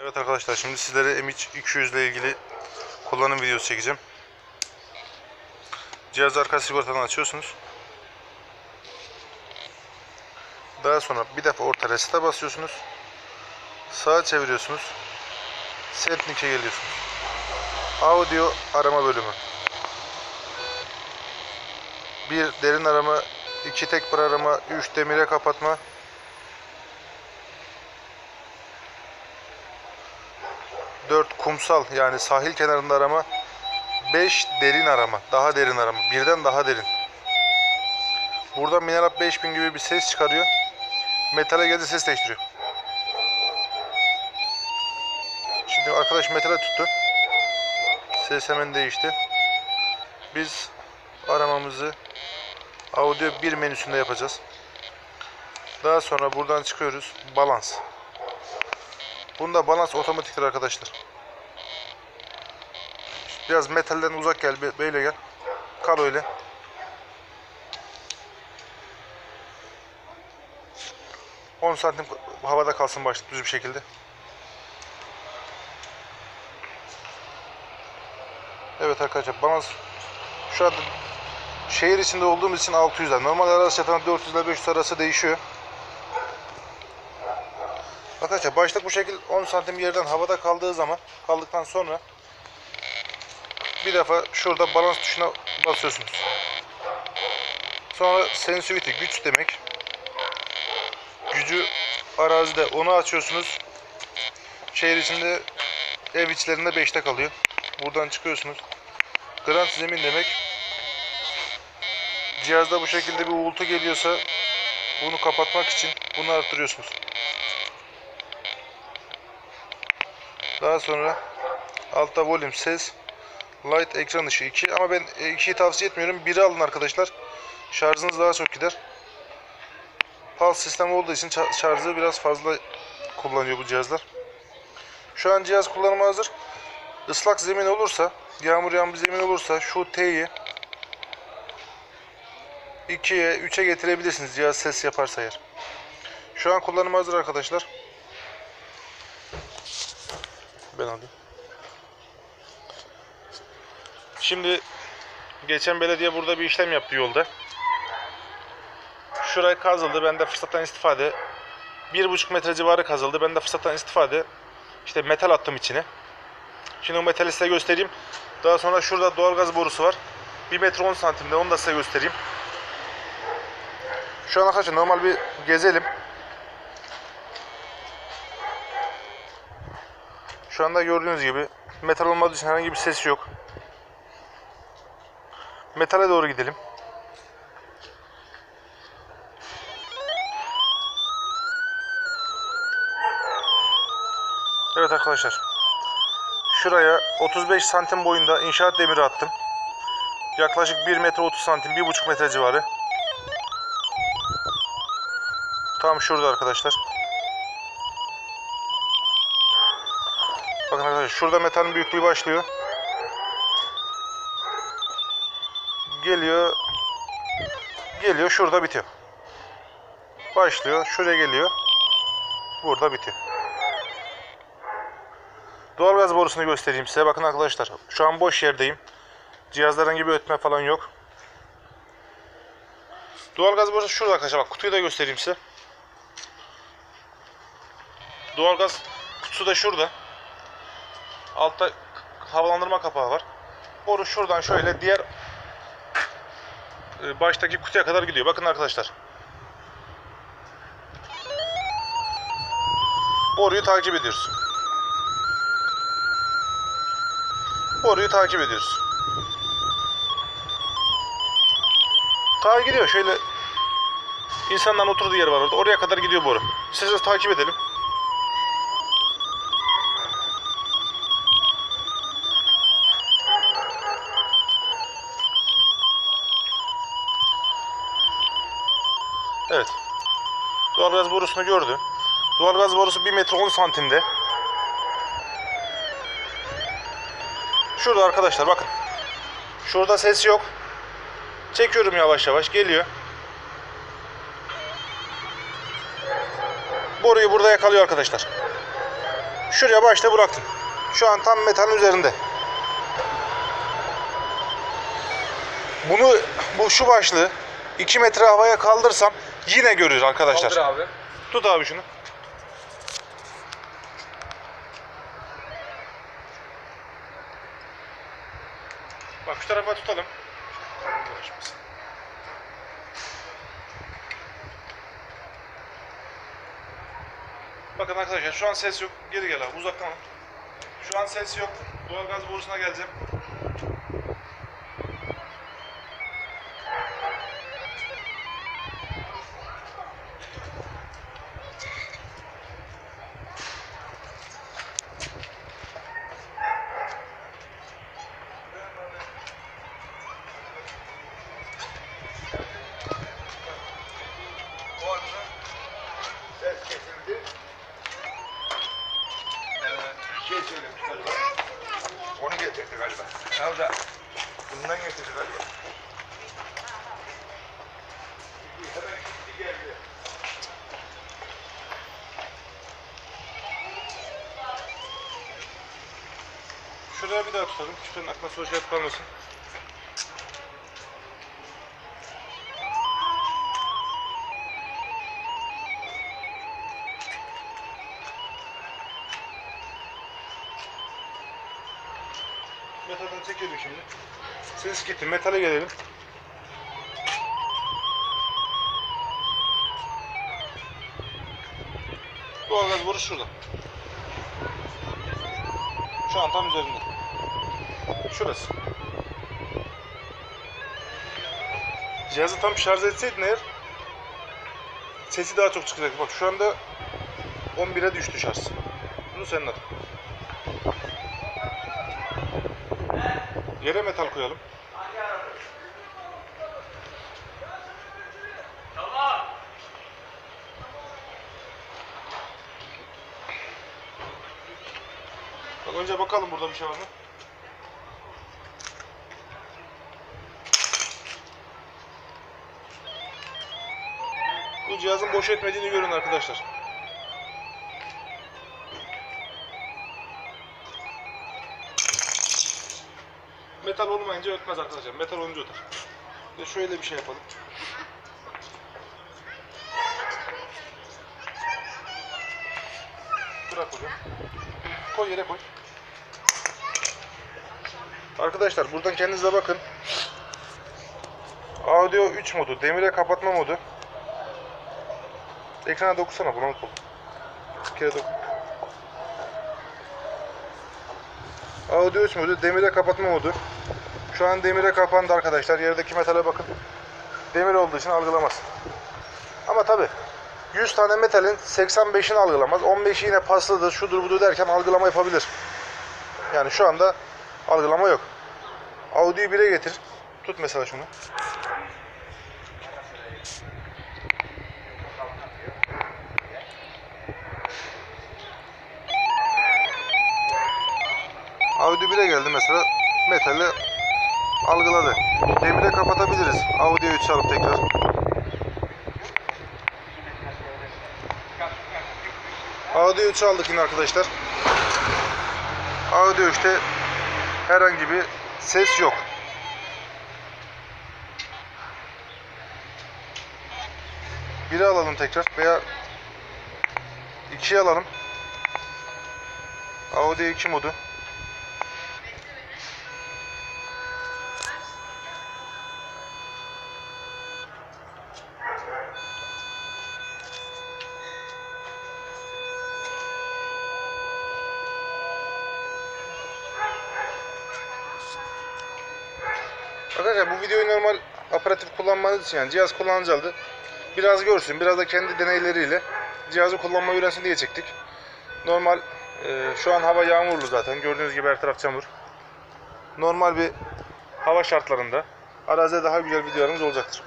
Evet arkadaşlar şimdi sizlere MH200 ile ilgili kullanım videosu çekeceğim. Cihaz arka sigortadan açıyorsunuz. Daha sonra bir defa orta resete basıyorsunuz. Sağa çeviriyorsunuz. Setlink'e geliyorsunuz. Audio arama bölümü. Bir derin arama, iki tekrar arama, üç demire kapatma, 4 kumsal yani sahil kenarında arama 5 derin arama daha derin arama birden daha derin. Burada Minerap 5000 gibi bir ses çıkarıyor. Metale geldi ses değiştiriyor. Şimdi arkadaş metale tuttu. Ses hemen değişti. Biz aramamızı audio 1 menüsünde yapacağız. Daha sonra buradan çıkıyoruz. Balans Bunda balans otomatiktir arkadaşlar. Biraz metalden uzak gel, böyle gel. Kal öyle. On santim havada kalsın başlık düz bir şekilde. Evet arkadaşlar balans şu anda şehir içinde olduğumuz için 600'ler. Normal arası çatan 400 ile 500 arası değişiyor. Arkadaşlar başlık bu şekil 10 santim yerden havada kaldığı zaman kaldıktan sonra bir defa şurada balans tuşuna basıyorsunuz. Sonra sensitivity güç demek. Gücü arazide onu açıyorsunuz. Şehir içinde ev içlerinde 5'te kalıyor. Buradan çıkıyorsunuz. Grant zemin demek. Cihazda bu şekilde bir uğultu geliyorsa bunu kapatmak için bunu arttırıyorsunuz. Daha sonra altta volüm ses light ekran ışığı 2 ama ben 2'yi tavsiye etmiyorum. 1'i alın arkadaşlar. Şarjınız daha çok gider. Pulse sistemi olduğu için şarjı biraz fazla kullanıyor bu cihazlar. Şu an cihaz kullanıma hazır. Islak zemin olursa, yağmur yağan bir zemin olursa şu T'yi 2'ye 3'e getirebilirsiniz cihaz ses yaparsa eğer. Şu an kullanıma hazır arkadaşlar. Ben alayım. Şimdi geçen belediye burada bir işlem yaptı yolda. Şuraya kazıldı. Ben de fırsattan istifade bir buçuk metre civarı kazıldı. Ben de fırsattan istifade işte metal attım içine. Şimdi o metali size göstereyim. Daha sonra şurada doğalgaz borusu var. 1 metre 10 santimde onu da size göstereyim. Şu an arkadaşlar normal bir gezelim. Şu anda gördüğünüz gibi metal olmadığı için herhangi bir ses yok. Metale doğru gidelim. Evet arkadaşlar. Şuraya 35 santim boyunda inşaat demiri attım. Yaklaşık 1 metre 30 santim, 1,5 metre civarı. Tam şurada arkadaşlar. Bakın arkadaşlar şurada metalin büyüklüğü başlıyor. Geliyor. Geliyor şurada bitiyor. Başlıyor şuraya geliyor. Burada bitiyor. Doğalgaz borusunu göstereyim size. Bakın arkadaşlar şu an boş yerdeyim. Cihazların gibi ötme falan yok. Doğalgaz borusu şurada arkadaşlar. Bak kutuyu da göstereyim size. Doğalgaz kutusu da şurada. Altta havalandırma kapağı var. Boru şuradan şöyle diğer e, baştaki kutuya kadar gidiyor. Bakın arkadaşlar. Boruyu takip ediyoruz. Boruyu takip ediyoruz. Ta gidiyor şöyle insanların oturduğu yer var orada. Oraya kadar gidiyor boru. De takip edelim. Evet. Doğalgaz borusunu gördü. Doğalgaz borusu 1 metre 10 santimde. Şurada arkadaşlar bakın. Şurada ses yok. Çekiyorum yavaş yavaş geliyor. Boruyu burada yakalıyor arkadaşlar. Şuraya başta bıraktım. Şu an tam metalin üzerinde. Bunu bu şu başlığı 2 metre havaya kaldırsam yine görür arkadaşlar. Kaldır abi. Tut abi şunu. Bak şu tarafa tutalım. Bakın arkadaşlar şu an ses yok. Geri gel abi uzaktan. Şu an ses yok. Doğalgaz borusuna geleceğim. Galiba. Ya da bundan getirdi galiba. Hemen gitti geldi. Şuraya bir daha tutalım. Aklına soru işareti kalmasın. Metalden çekelim şimdi. Ses gitti. Metale gelelim. Doğalgaz boru şurada. Şu an tam üzerinde. Şurası. Cihazı tam şarj etseydin eğer sesi daha çok çıkacaktı. Bak şu anda 11'e düştü şarj. Bunu senin adın. Yere metal koyalım. Bak önce bakalım burada bir şey var mı? Bu cihazın boş etmediğini görün arkadaşlar. Metal olmayınca ötmez arkadaşlar. Metal olunca öter. Ve şöyle bir şey yapalım. Bırak hocam. Koy yere koy. Arkadaşlar buradan kendinize bakın. Audio 3 modu, demire kapatma modu. Ekrana dokunsana buna unutma. Bir kere dokun. Audio 3 modu, demire kapatma modu. Şu an demire kapandı arkadaşlar. Yerdeki metale bakın. Demir olduğu için algılamaz. Ama tabi 100 tane metalin 85'ini algılamaz. 15'i yine paslıdır, şudur budur derken algılama yapabilir. Yani şu anda algılama yok. Audio'yu 1'e getir. Tut mesela şunu. Audio 1'e geldi mesela. Metali algıladı. Demire kapatabiliriz. Audio 3 alıp tekrar. Audio 3 aldık yine arkadaşlar. Audio 3'te herhangi bir ses yok. Biri alalım tekrar veya ikiye alalım. Audio 2 modu. Arkadaşlar bu videoyu normal aparatif kullanmanız için yani cihaz kullanıcı. Biraz görsün, biraz da kendi deneyleriyle cihazı kullanmayı öğrensin diye çektik. Normal e, şu an hava yağmurlu zaten. Gördüğünüz gibi her taraf çamur. Normal bir hava şartlarında arazide daha güzel videolarımız olacaktır.